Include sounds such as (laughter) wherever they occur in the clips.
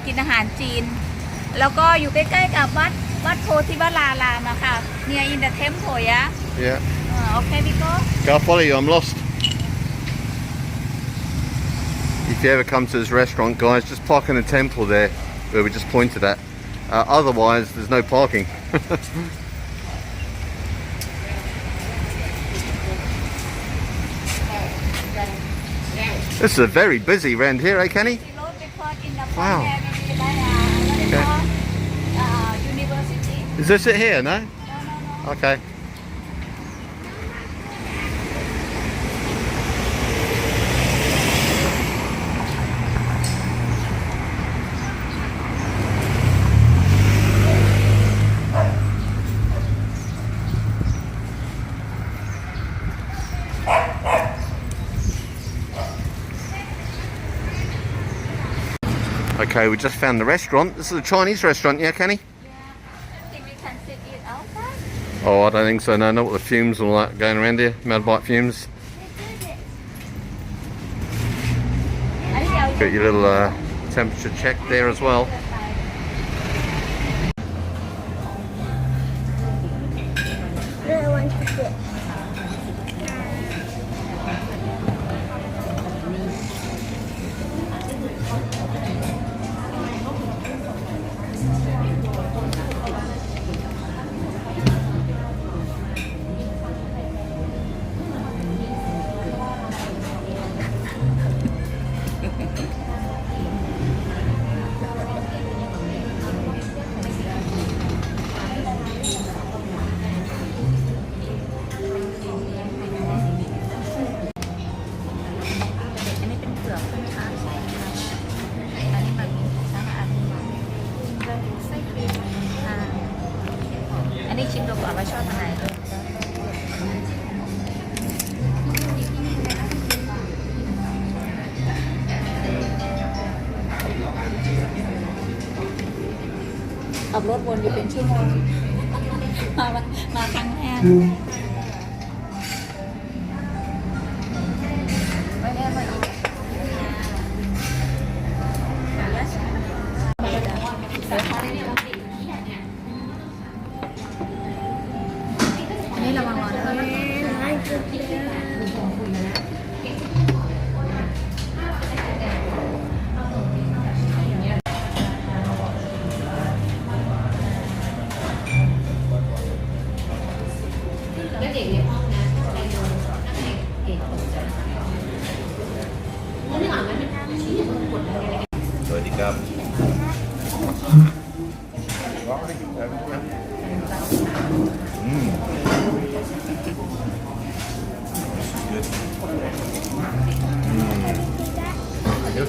กินติ่มซำค่ะ กินอาหารจีน แล้วก็อยู่ใกล้ๆกับวัดวัดโพธิวรารามอะค่ะ near in the temple ยะ Yeah. โอเคพี่โก้ I'll follow you. I'm lost. If you ever come to this restaurant, guys, just park in the temple there where we just pointed at. Uh, otherwise, there's no parking. (laughs) this is a very busy round here, eh, Kenny? road because in the Wow. Okay. uh, university. Is this it here? No. No, no, no. Okay. Okay, we just found the restaurant. This is a Chinese restaurant, yeah, Kenny? Think we can sit it outside. Oh, I don't think so. No, not with the fumes and all that going around here. Motorbike fumes. Got your little uh, temperature check there as well. I want to sit. Okay. ขับรถวนอยู่เป็นชั่วโมง มามามาครั้งแรก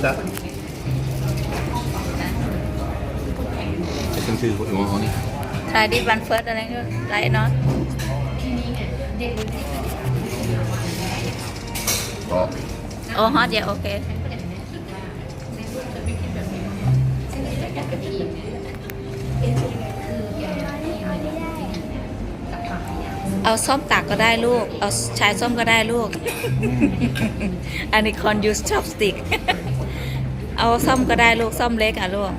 Mm. What's that? Pick and choose what you want, honey. ทายดิวันเฟิร์สอะไรก็ไลท์เนาะ Hot. โอ้ฮอตเยโอเค เอาส้มตักก็ได้ลูก เอาชายส้มก็ได้ลูกอันนี้คอนยูสชอปสติก เอาส้มก็ได้ลูกส้มเล็กอะลูก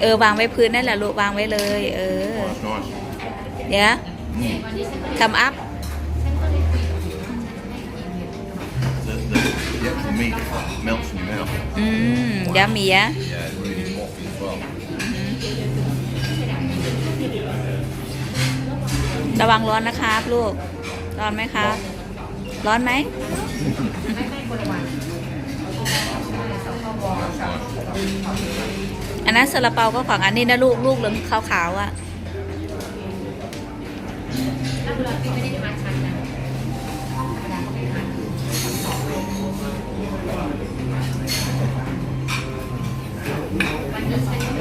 เออวางไว้พื้นนั่นแหละลูกวางไว้เลย เออ Nice. เดี๋ยวคำอัพ The, the, the actual meat melts in your mouth. อืมยามีอะ Yeah, it's really waffy as well. ระวังร้อนนะครับลูก ร้อนไหมครับร้อนไหมอั อันนั้นซาลาเปาก็ของอันนี้นะลูกลูกเหลืองขาวๆอะ Mine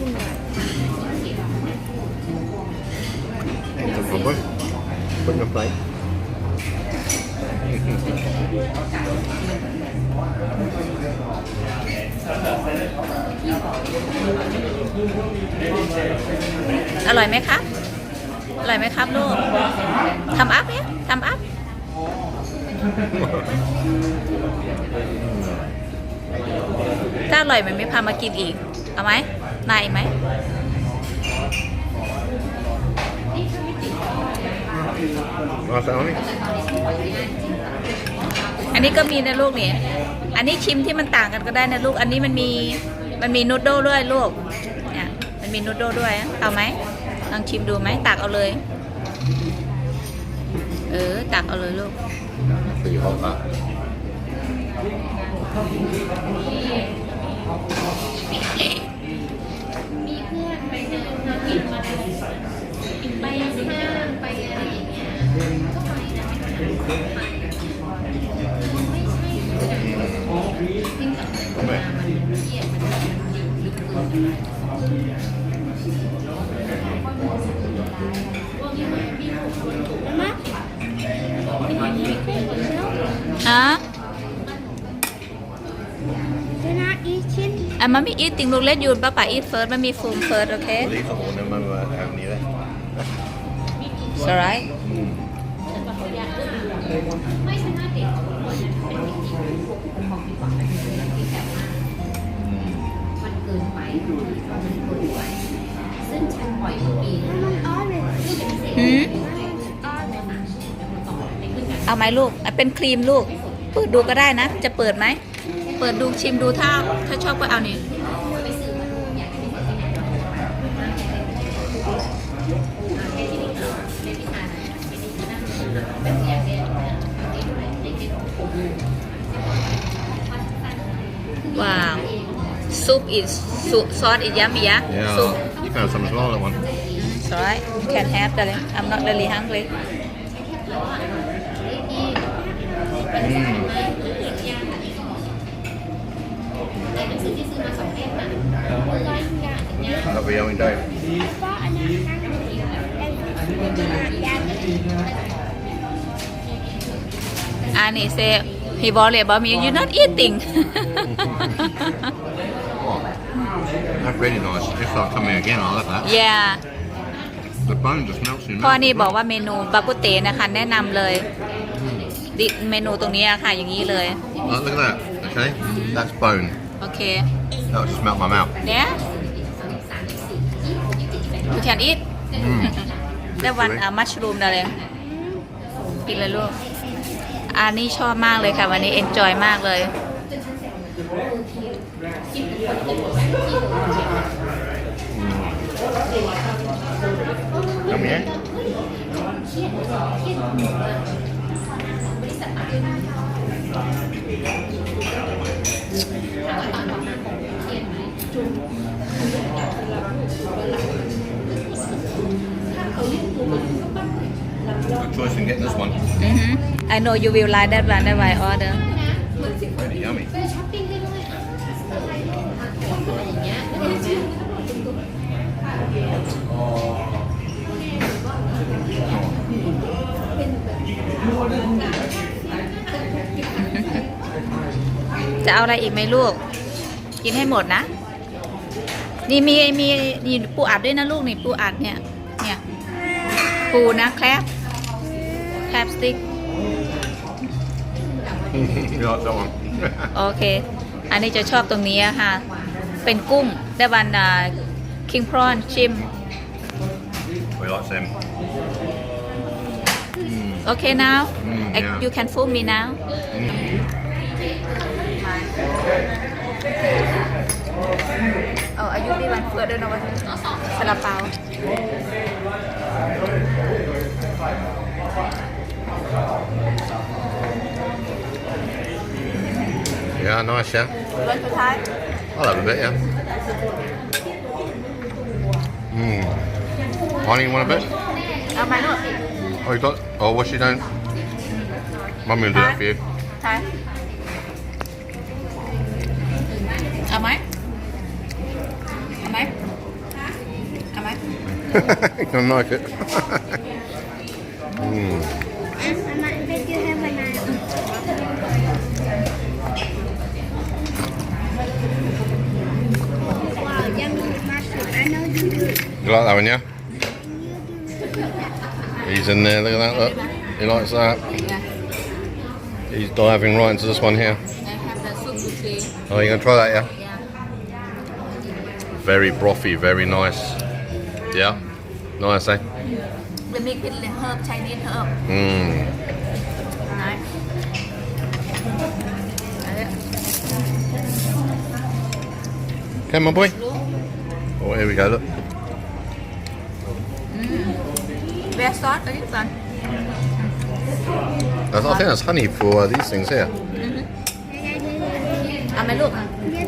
got this in it. I'll put, put in a plate. อร่อยไหมครับ อร่อยไหมครับลูก ทำอัพเนี่ยทำอัพถ้าอร่อยมันไม่พามากินอีก เอาไหม นายอีกไหม Nice, Arnie. อันนี้ก็มีนะลูกนี่ อันนี้ชิมที่มันต่างกันก็ได้นะลูก อันนี้มันมีมันมีนูดโดด้วยลูก เนี่ยมันมีนูดโดด้วย เอาไหมลองชิมดูไหมตักเอาเลย เออ ตักเอาเลยลูก Pretty hot, that. ไปเดินมากินมาอะไรไปห้างไปอะไรอย่างเงี้ยก็ไปนะไม่ไปไม่ใช่กินกับมามันเกลียดมันอยู่ลึกๆว่ามีพี่หนุ่มคนถูกไหมอะ I'm mommy eating. We'll let you and Papa eat first. Mommy food first, okay? Well, it's all in my hand, It's alright. Hmm? เอาไหมลูก เป็นครีมลูก เปิดดูก็ได้นะ จะเปิดไหม เปิดดูชิมดูถ้า ถ้าชอบก็เอานี่ว้าว soup is soup sauce is yummy yeah, yeah soup you found some smaller one it's alright you can have darling I'm not really hungry mm. หนังสือที่ซื้อมาสองเล่มนะร้อยอย่างเงี้ย Lovely, Owen Dave. I bought an apple. อันนี้ say he worry about me you not eating Oh, that's really nice. If I come here again, I'll have that. yeah The bone just melts in your พ่อ mouth. นี่บอกว่าเมนูบากุเตนะคะแนะนำเลยดิเมนูตรงนี้อะค่ะอย่างนี้เลย Oh, look at that. Okay, that's bone. โอเค That'll just melt my mouth. เนี่ย you can eat Mm. ได้วันอะมัชรูมอะไรกินเลยลูกอันนี้ชอบมากเลยค่ะ วันนี้ enjoy มากเลย Come here. Good choice in getting this one. Mm-hmm. I know you will like that one. That I order. Pretty yummy. Oh. จะเอาอะไรอีกไหมลูก กินให้หมดนะ นี่มีมีนี่ปูอัดด้วยนะลูกนี่ปูอัดเนี่ย เนี่ย ปูนะแครบแครบสติ๊ก you like that one? โอเค อันนี้จะชอบตรงนี้อะค่ะ เป็นกุ้งได้วันคิงพรอนชิม we like them. โอเค now Mm, I- yeah. you can fool me now เ Oh, Ayubi one food. I don't know what. Salapao. Yeah, nice, yeah. You want to try? I'll have a bit, yeah. Mmm. Honey, want a bit? Um, I might not. Oh, you got? Oh, what she don't? Mummy will do that for you. I know you do. You like that one, yeah? He's in there, look at that, look. He likes that. He's diving right into this one here. I have the soup to tea. Oh, you're gonna try that, yeah? Yeah. Very brothy, very nice. Yeah? Nice, eh? The mix with the herb, Chinese herb. Mmm. Nice. Đấy. Come on, boy. Oh, here we go, look. Red sauce ở this one. That's, I think that's honey for uh, these things here. เอาไหมลูก Yes,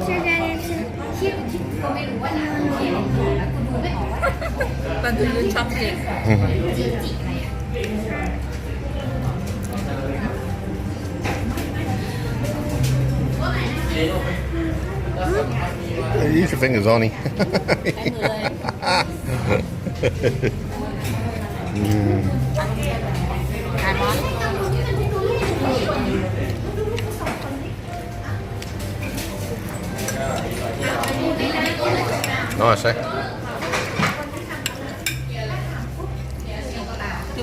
Badulun chocolate. Mm-hmm. Use your fingers, honey. mm. Nice, eh?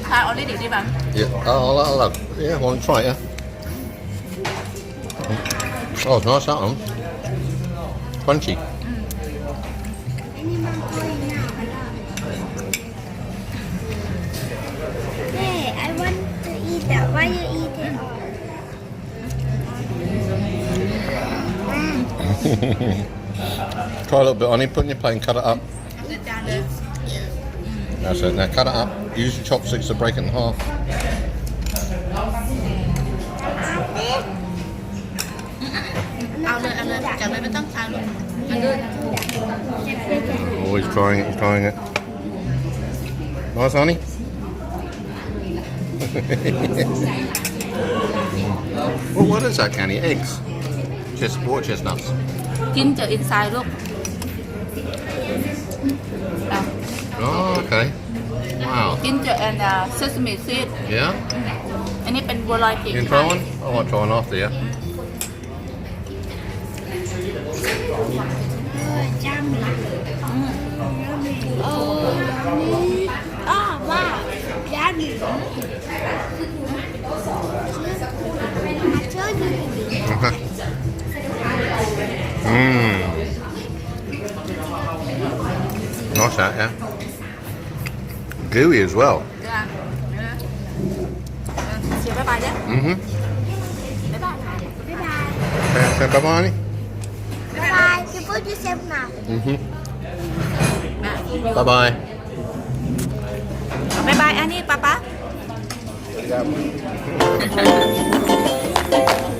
had already, Divan. Yeah, I'll, I'll have. Yeah, I want to try it. Yeah. Oh, it's nice that one. Crunchy. Hey, I want to eat that. Why you eating it? (laughs) Try a little bit on it, put in your plate and cut it up. That's it, now cut it up. Use your chopsticks to break it in half. Oh, he's trying it, he's trying it. Nice, honey? (laughs) well, what is that, candy? Eggs? Just or chestnuts? Ginger inside, look. Oh, okay. Wow. กินเจอแอนด์เซซามิซีด Yeah. อันนี้เป็นบัวลอยติ่ง You can try one. I might try one after you. Yummy. Yummy. Oh, yummy. Oh, wow. Yummy. I told you. Mmm. Nice that, yeah. Gooey as well. เดี๋ยวนะเสียบ๊า gooey as well. Yeah. yeah. Say bye bye then. Mm-hmm. Bye bye. Bye bye. Bye bye. Bye bye. You put now. Mm-hmm. Bye bye. Bye bye, Annie, Papa. (laughs)